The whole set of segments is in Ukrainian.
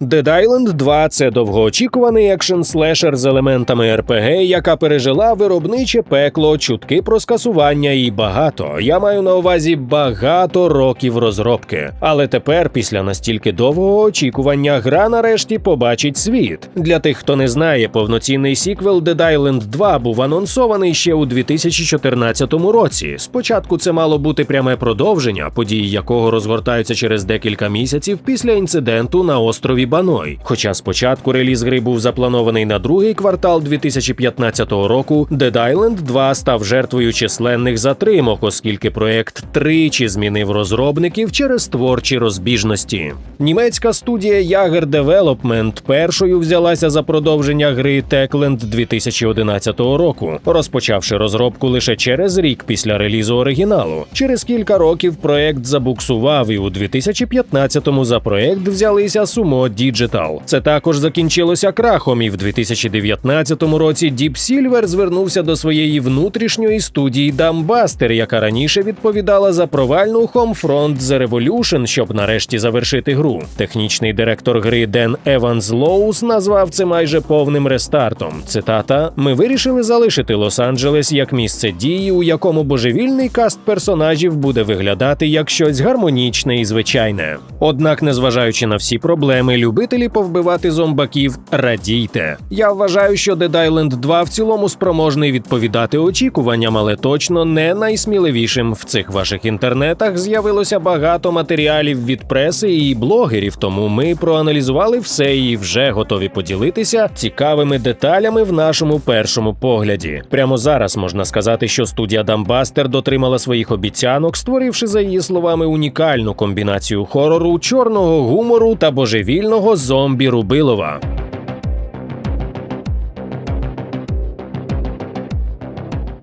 Dead Island 2 – це довгоочікуваний екшен слешер з елементами РПГ, яка пережила виробниче пекло, чутки про скасування і багато. Я маю на увазі багато років розробки. Але тепер, після настільки довгого очікування, гра нарешті побачить світ. Для тих, хто не знає, повноцінний сіквел Dead Island 2 був анонсований ще у 2014 році. Спочатку це мало бути пряме продовження, події якого розгортаються через декілька місяців після інциденту на острові Баной. Хоча спочатку реліз гри був запланований на другий квартал 2015 року, Dead Island 2 став жертвою численних затримок, оскільки проект тричі змінив розробників через творчі розбіжності. Німецька студія Jager Development першою взялася за продовження гри Techland 2011 року, розпочавши розробку лише через рік після релізу оригіналу. Через кілька років проект забуксував, і у 2015-му за проект взялися Sumo Digital. Це також закінчилося крахом, і в 2019 році Deep Silver звернувся до своєї внутрішньої студії Dumbbuster, яка раніше відповідала за провальну Homefront The Revolution, щоб нарешті завершити гру. Технічний директор гри Ден Еванс Лоус назвав це майже повним рестартом. Цитата: Ми вирішили залишити Лос-Анджелес як місце дії, у якому божевільний каст персонажів буде виглядати як щось гармонічне і звичайне. Однак, незважаючи на всі проблеми, любителі повбивати зомбаків радійте. Я вважаю, що Dead Island 2 в цілому спроможний відповідати очікуванням, але точно не найсміливішим в цих ваших інтернетах з'явилося багато матеріалів від преси і блогерів. Тому ми проаналізували все і вже готові поділитися цікавими деталями в нашому першому погляді. Прямо зараз можна сказати, що студія Дамбастер дотримала своїх обіцянок, створивши за її словами унікальну комбінацію хорору, чорного гумору та божевільного зомбі Рубилова.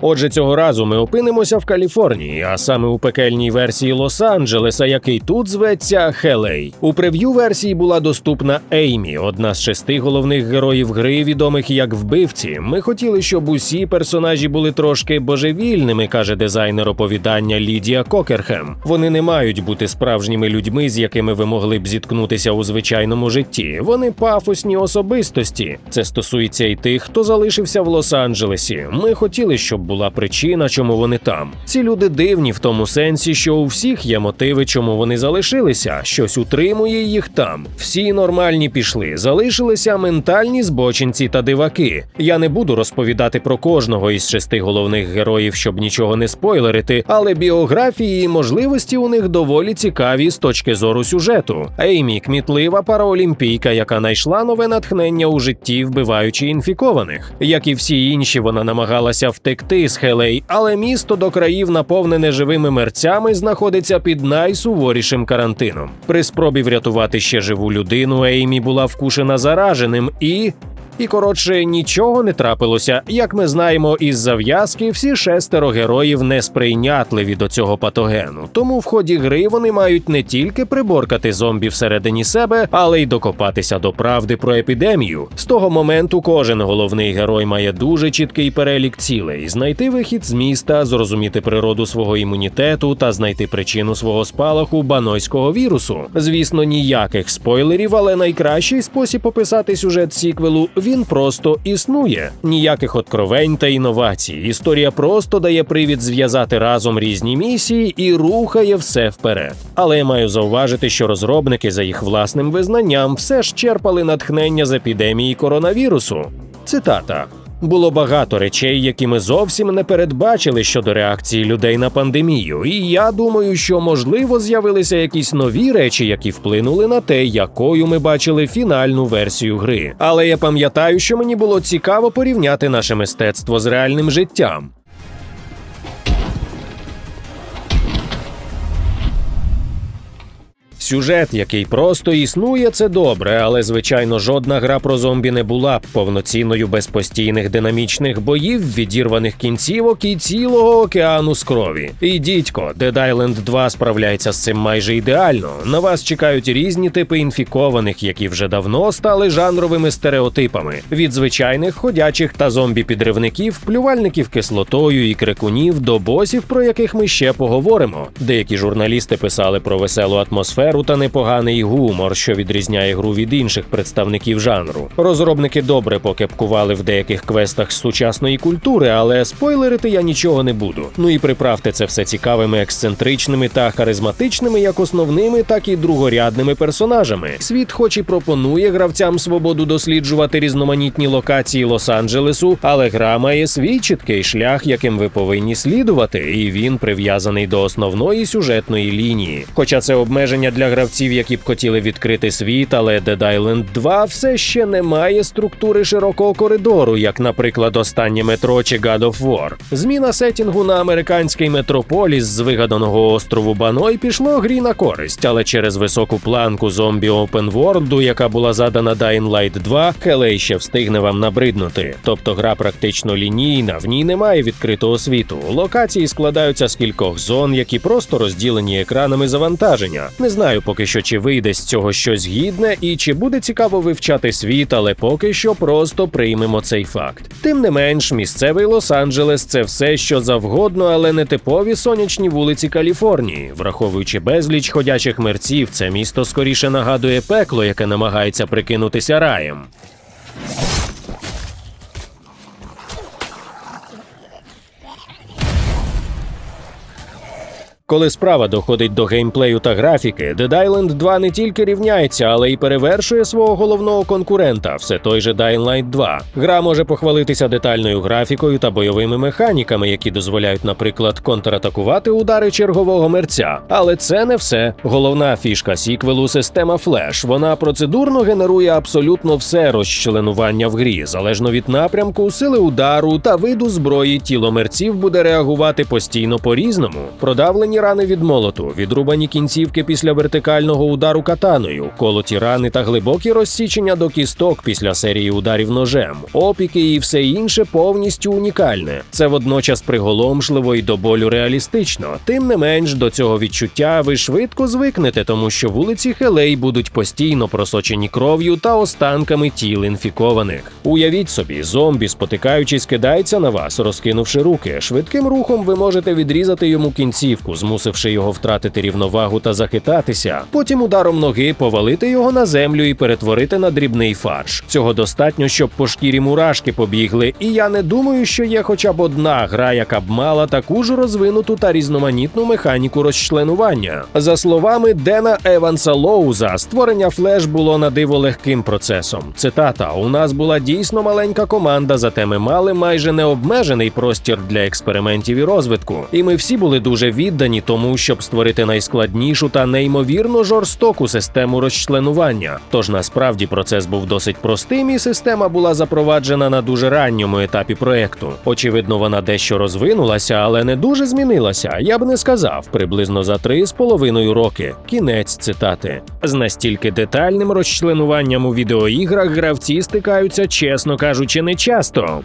Отже, цього разу ми опинимося в Каліфорнії, а саме у пекельній версії Лос-Анджелеса, який тут зветься Хелей. У прев'ю версії була доступна Еймі, одна з шести головних героїв гри, відомих як вбивці. Ми хотіли, щоб усі персонажі були трошки божевільними, каже дизайнер оповідання Лідія Кокерхем. Вони не мають бути справжніми людьми, з якими ви могли б зіткнутися у звичайному житті. Вони пафосні особистості. Це стосується і тих, хто залишився в Лос-Анджелесі. Ми хотіли, щоб була причина, чому вони там. Ці люди дивні в тому сенсі, що у всіх є мотиви, чому вони залишилися. Щось утримує їх там. Всі нормальні пішли, залишилися ментальні збочинці та диваки. Я не буду розповідати про кожного із шести головних героїв, щоб нічого не спойлерити, але біографії і можливості у них доволі цікаві з точки зору сюжету. Еймі кмітлива параолімпійка, яка знайшла нове натхнення у житті, вбиваючи інфікованих. Як і всі інші, вона намагалася втекти з Хелей, але місто до країв, наповнене живими мерцями, знаходиться під найсуворішим карантином. При спробі врятувати ще живу людину, Еймі була вкушена зараженим і. І коротше, нічого не трапилося. Як ми знаємо із зав'язки, всі шестеро героїв несприйнятливі до цього патогену. Тому в ході гри вони мають не тільки приборкати зомбі всередині себе, але й докопатися до правди про епідемію. З того моменту кожен головний герой має дуже чіткий перелік цілей: знайти вихід з міста, зрозуміти природу свого імунітету та знайти причину свого спалаху банойського вірусу. Звісно, ніяких спойлерів, але найкращий спосіб описати сюжет сіквелу він просто існує. Ніяких откровень та інновацій. Історія просто дає привід зв'язати разом різні місії і рухає все вперед. Але я маю зауважити, що розробники за їх власним визнанням все ж черпали натхнення з епідемії коронавірусу. Цитата. Було багато речей, які ми зовсім не передбачили щодо реакції людей на пандемію. І я думаю, що можливо з'явилися якісь нові речі, які вплинули на те, якою ми бачили фінальну версію гри. Але я пам'ятаю, що мені було цікаво порівняти наше мистецтво з реальним життям. Сюжет, який просто існує, це добре, але звичайно жодна гра про зомбі не була б повноцінною без постійних динамічних боїв, відірваних кінцівок і цілого океану з крові. І дідько, Dead Island 2 справляється з цим майже ідеально. На вас чекають різні типи інфікованих, які вже давно стали жанровими стереотипами: від звичайних ходячих та зомбі-підривників, плювальників кислотою і крикунів до босів, про яких ми ще поговоримо. Деякі журналісти писали про веселу атмосферу атмосферу та непоганий гумор, що відрізняє гру від інших представників жанру. Розробники добре покепкували в деяких квестах з сучасної культури, але спойлерити я нічого не буду. Ну і приправте це все цікавими, ексцентричними та харизматичними, як основними, так і другорядними персонажами. Світ, хоч і пропонує гравцям свободу досліджувати різноманітні локації Лос-Анджелесу, але гра має свій чіткий шлях, яким ви повинні слідувати, і він прив'язаний до основної сюжетної лінії. Хоча це обмеження для гравців, які б хотіли відкрити світ, але Dead Island 2 все ще не має структури широкого коридору, як, наприклад, останнє метро чи God of War. Зміна сетінгу на американський метрополіс з вигаданого острову Баной пішло грі на користь, але через високу планку зомбі Open World, яка була задана Dying Light 2, Хелей ще встигне вам набриднути. Тобто гра практично лінійна, в ній немає відкритого світу. Локації складаються з кількох зон, які просто розділені екранами завантаження. Не знаю поки що, чи вийде з цього щось гідне і чи буде цікаво вивчати світ, але поки що просто приймемо цей факт. Тим не менш, місцевий Лос-Анджелес це все, що завгодно, але не типові сонячні вулиці Каліфорнії. Враховуючи безліч ходячих мерців, це місто скоріше нагадує пекло, яке намагається прикинутися раєм. Коли справа доходить до геймплею та графіки, Dead Island 2 не тільки рівняється, але й перевершує свого головного конкурента, все той же Dying Light 2. Гра може похвалитися детальною графікою та бойовими механіками, які дозволяють, наприклад, контратакувати удари чергового мерця. Але це не все. Головна фішка сіквелу система Flash. Вона процедурно генерує абсолютно все розчленування в грі, залежно від напрямку, сили удару та виду зброї. Тіло мерців буде реагувати постійно по-різному. Продавлені рани від молоту, відрубані кінцівки після вертикального удару катаною, колоті рани та глибокі розсічення до кісток після серії ударів ножем, опіки і все інше повністю унікальне. Це водночас приголомшливо і до болю реалістично. Тим не менш, до цього відчуття ви швидко звикнете, тому що вулиці Хелей будуть постійно просочені кров'ю та останками тіл інфікованих. Уявіть собі, зомбі, спотикаючись, кидається на вас, розкинувши руки. Швидким рухом ви можете відрізати йому кінцівку, змусивши його втратити рівновагу та захитатися. Потім ударом ноги повалити його на землю і перетворити на дрібний фарш. Цього достатньо, щоб по шкірі мурашки побігли. І я не думаю, що є хоча б одна гра, яка б мала таку ж розвинуту та різноманітну механіку розчленування. За словами Дена Еванса Лоуза, створення флеш було на диво легким процесом. Цитата: у нас була дійсно маленька команда, зате ми мали майже необмежений простір для експериментів і розвитку. І ми всі були дуже віддані тому, щоб створити найскладнішу та неймовірно жорстоку систему розчленування. Тож насправді процес був досить простим, і система була запроваджена на дуже ранньому етапі проекту. Очевидно, вона дещо розвинулася, але не дуже змінилася. Я б не сказав, приблизно за три з половиною роки. Кінець цитати. З настільки детальним розчленуванням у відеоіграх гравці стикаються, чесно кажучи, не часто.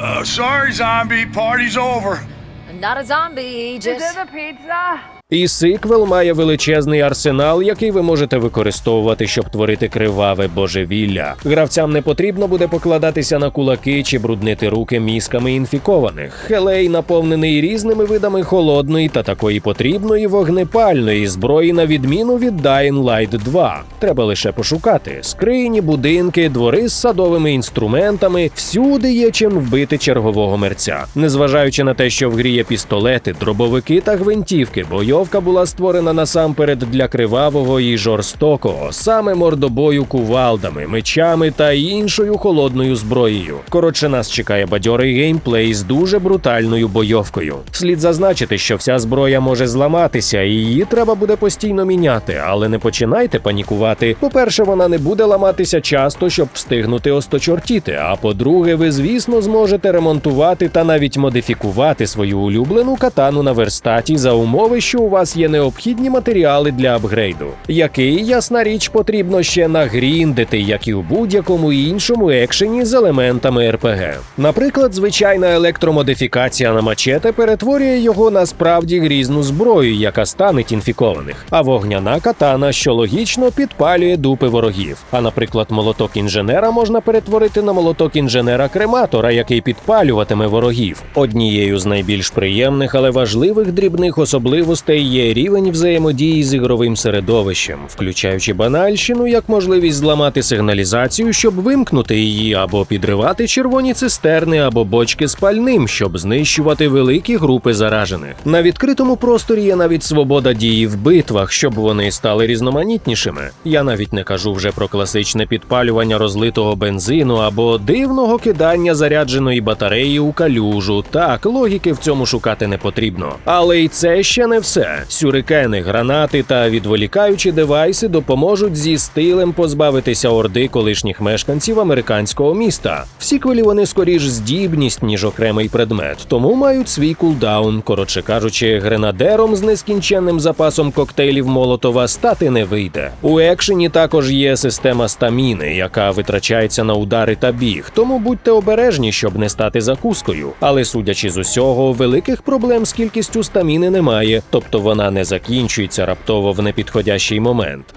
Uh, sorry, zombie. Party's over. Not a zombie, just. Is it a pizza? І сиквел має величезний арсенал, який ви можете використовувати, щоб творити криваве божевілля. Гравцям не потрібно буде покладатися на кулаки чи бруднити руки мізками інфікованих. Хелей наповнений різними видами холодної та такої потрібної вогнепальної зброї, на відміну від Dying Light 2. Треба лише пошукати скрині, будинки, двори з садовими інструментами. Всюди є чим вбити чергового мерця. Незважаючи на те, що в грі є пістолети, дробовики та гвинтівки, бойовка була створена насамперед для кривавого і жорстокого, саме мордобою кувалдами, мечами та іншою холодною зброєю. Коротше, нас чекає бадьорий геймплей з дуже брутальною бойовкою. Слід зазначити, що вся зброя може зламатися, і її треба буде постійно міняти, але не починайте панікувати. По-перше, вона не буде ламатися часто, щоб встигнути осточортіти. А по-друге, ви, звісно, зможете ремонтувати та навіть модифікувати свою улюблену катану на верстаті за умови, що у вас є необхідні матеріали для апгрейду, який, ясна річ, потрібно ще нагріндити, як і у будь-якому іншому екшені з елементами РПГ. Наприклад, звичайна електромодифікація на мачете перетворює його на справді грізну зброю, яка станеть інфікованих, а вогняна катана, що логічно підпалює дупи ворогів. А наприклад, молоток інженера можна перетворити на молоток інженера-крематора, який підпалюватиме ворогів. Однією з найбільш приємних, але важливих дрібних особливостей є рівень взаємодії з ігровим середовищем, включаючи банальщину як можливість зламати сигналізацію, щоб вимкнути її, або підривати червоні цистерни або бочки з пальним, щоб знищувати великі групи заражених. На відкритому просторі є навіть свобода дії в битвах, щоб вони стали різноманітнішими. Я навіть не кажу вже про класичне підпалювання розлитого бензину або дивного кидання зарядженої батареї у калюжу. Так, логіки в цьому шукати не потрібно. Але й це ще не все. Сюрикени, гранати та відволікаючі девайси допоможуть зі стилем позбавитися орди колишніх мешканців американського міста. В сіквелі вони скоріш здібність, ніж окремий предмет, тому мають свій кулдаун. Коротше кажучи, гренадером з нескінченним запасом коктейлів Молотова стати не вийде. У екшені також є система стаміни, яка витрачається на удари та біг. Тому будьте обережні, щоб не стати закускою. Але судячи з усього, великих проблем з кількістю стаміни немає, тобто вона не закінчується раптово в непідходящий момент.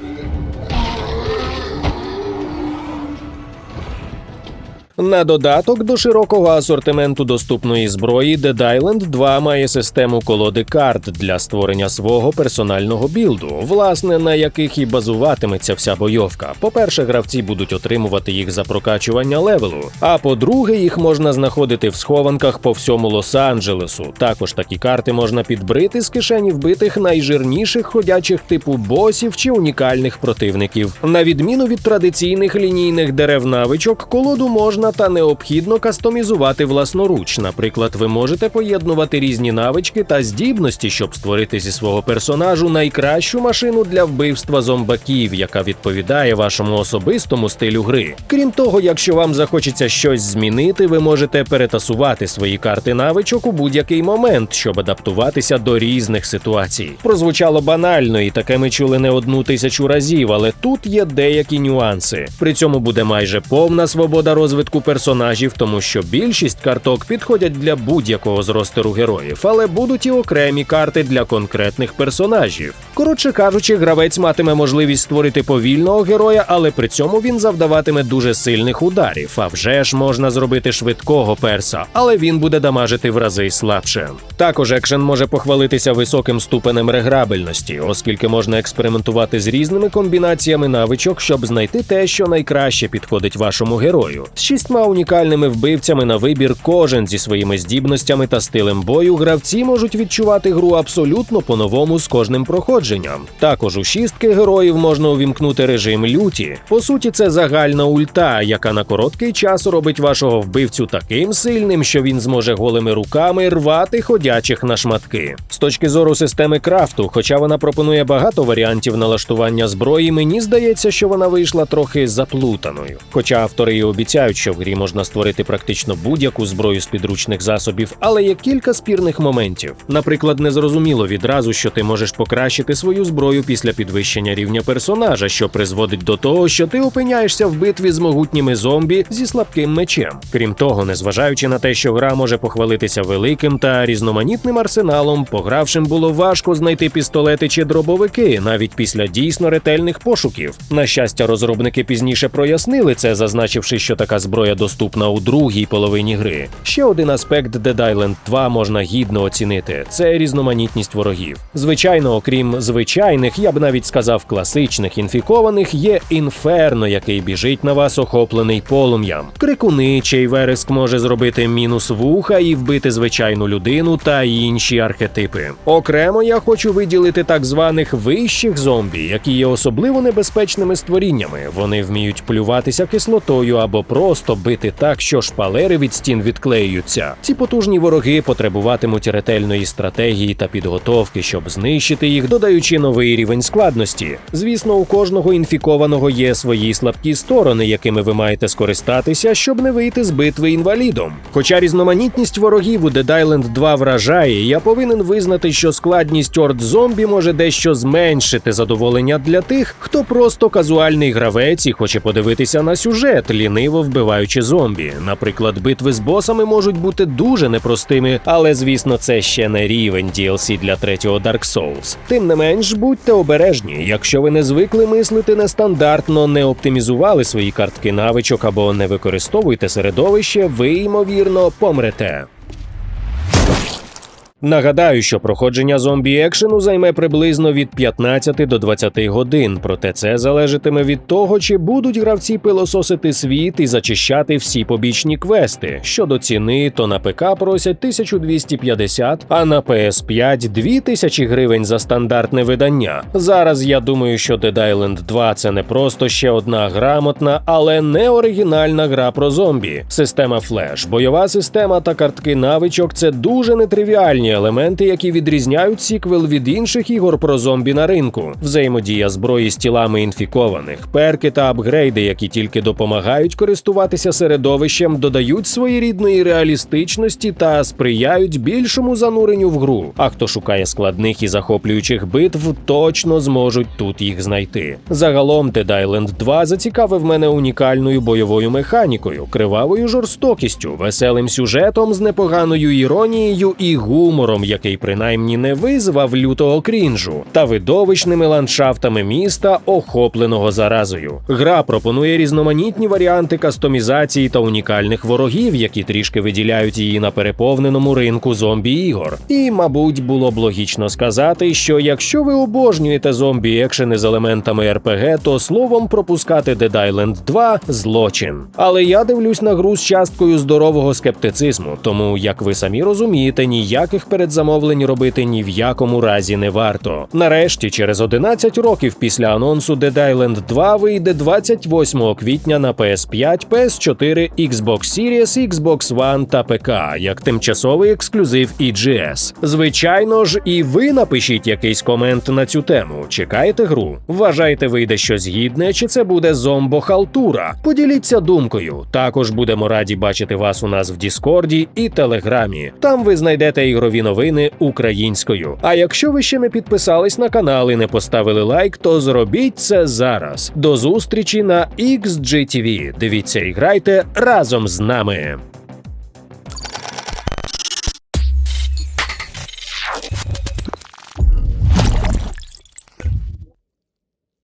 На додаток до широкого асортименту доступної зброї, Dead Island 2 має систему колоди карт для створення свого персонального білду, власне, на яких і базуватиметься вся бойовка. По-перше, гравці будуть отримувати їх за прокачування левелу. А по-друге, їх можна знаходити в схованках по всьому Лос-Анджелесу. Також такі карти можна підбрити з кишені вбитих найжирніших ходячих типу босів чи унікальних противників. На відміну від традиційних лінійних дерев навичок, колоду можна та необхідно кастомізувати власноруч. Наприклад, ви можете поєднувати різні навички та здібності, щоб створити зі свого персонажу найкращу машину для вбивства зомбаків, яка відповідає вашому особистому стилю гри. Крім того, якщо вам захочеться щось змінити, ви можете перетасувати свої карти навичок у будь-який момент, щоб адаптуватися до різних ситуацій. Прозвучало банально, і таке ми чули не одну тисячу разів, але тут є деякі нюанси. При цьому буде майже повна свобода розвитку персонажів, тому що більшість карток підходять для будь-якого з ростеру героїв, але будуть і окремі карти для конкретних персонажів. Коротше кажучи, гравець матиме можливість створити повільного героя, але при цьому він завдаватиме дуже сильних ударів. А вже ж можна зробити швидкого перса, але він буде дамажити в рази слабше. Також екшен може похвалитися високим ступенем реграбельності, оскільки можна експериментувати з різними комбінаціями навичок, щоб знайти те, що найкраще підходить вашому герою. Шістьма унікальними вбивцями на вибір, кожен зі своїми здібностями та стилем бою, гравці можуть відчувати гру абсолютно по-новому з кожним проходженням. Також у шістки героїв можна увімкнути режим люті. По суті, це загальна ульта, яка на короткий час робить вашого вбивцю таким сильним, що він зможе голими руками рвати ходячих на шматки. З точки зору системи крафту, хоча вона пропонує багато варіантів налаштування зброї, мені здається, що вона вийшла трохи заплутаною. Хоча автори і обіцяють, що в грі можна створити практично будь-яку зброю з підручних засобів, але є кілька спірних моментів. Наприклад, незрозуміло відразу, що ти можеш покращити свою зброю після підвищення рівня персонажа, що призводить до того, що ти опиняєшся в битві з могутніми зомбі зі слабким мечем. Крім того, незважаючи на те, що гра може похвалитися великим та різноманітним арсеналом, погравшим було важко знайти пістолети чи дробовики, навіть після дійсно ретельних пошуків. На щастя, розробники пізніше прояснили це, зазначивши, що така зброя доступна у другій половині гри. Ще один аспект Dead Island 2 можна гідно оцінити: це різноманітність ворогів. Звичайно, окрім звичайних, я б навіть сказав класичних інфікованих, є інферно, який біжить на вас охоплений полум'ям. Крикуни, чий вереск може зробити мінус вуха і вбити звичайну людину та інші архетипи. Окремо я хочу виділити так званих вищих зомбі, які є особливо небезпечними створіннями. Вони вміють плюватися кислотою або просто просто бити так, що шпалери від стін відклеюються. Ці потужні вороги потребуватимуть ретельної стратегії та підготовки, щоб знищити їх, додаючи новий рівень складності. Звісно, у кожного інфікованого є свої слабкі сторони, якими ви маєте скористатися, щоб не вийти з битви інвалідом. Хоча різноманітність ворогів у Dead Island 2 вражає, я повинен визнати, що складність орд зомбі може дещо зменшити задоволення для тих, хто просто казуальний гравець і хоче подивитися на сюжет, ліниво вбиваючи зомбі. Наприклад, битви з босами можуть бути дуже непростими, але звісно, це ще не рівень DLC для третього Dark Souls. Тим не менш, будьте обережні, якщо ви не звикли мислити нестандартно, не оптимізували свої картки навичок або не використовуєте середовище, ви ймовірно помрете. Нагадаю, що проходження зомбі екшену займе приблизно від 15 до 20 годин, проте це залежатиме від того, чи будуть гравці пилососити світ і зачищати всі побічні квести. Щодо ціни, то на ПК просять 1250, а на PS5 2000 гривень за стандартне видання. Зараз я думаю, що Dead Island 2 це не просто ще одна грамотна, але не оригінальна гра про зомбі. Система флеш, бойова система та картки навичок це дуже нетривіальні елементи, які відрізняють сіквел від інших ігор про зомбі на ринку. Взаємодія зброї з тілами інфікованих, перки та апгрейди, які тільки допомагають користуватися середовищем, додають своєрідної реалістичності та сприяють більшому зануренню в гру. А хто шукає складних і захоплюючих битв, точно зможуть тут їх знайти. Загалом Dead Island 2 зацікавив мене унікальною бойовою механікою, кривавою жорстокістю, веселим сюжетом з непоганою іронією і гумором, який принаймні не визвав лютого крінжу, та видовищними ландшафтами міста, охопленого заразою. Гра пропонує різноманітні варіанти кастомізації та унікальних ворогів, які трішки виділяють її на переповненому ринку зомбі ігор. І, мабуть, було б логічно сказати, що якщо ви обожнюєте зомбі екшени з елементами РПГ, то словом пропускати Dead Island 2 – злочин. Але я дивлюсь на гру з часткою здорового скептицизму, тому як ви самі розумієте, ніяких передзамовлень робити ні в якому разі не варто. Нарешті, через 11 років після анонсу Dead Island 2 вийде 28 квітня на PS5, PS4, Xbox Series, Xbox One та ПК як тимчасовий ексклюзив EGS. Звичайно ж, і ви напишіть якийсь комент на цю тему. Чекаєте гру? Вважаєте, вийде щось гідне, чи це буде зомбо-халтура? Поділіться думкою. Також будемо раді бачити вас у нас в Діскорді і Телеграмі. Там ви знайдете ігрові новини українською. А якщо ви ще не підписались на канал і не поставили лайк, то зробіть це зараз. До зустрічі на XGTV. Дивіться і грайте разом з нами.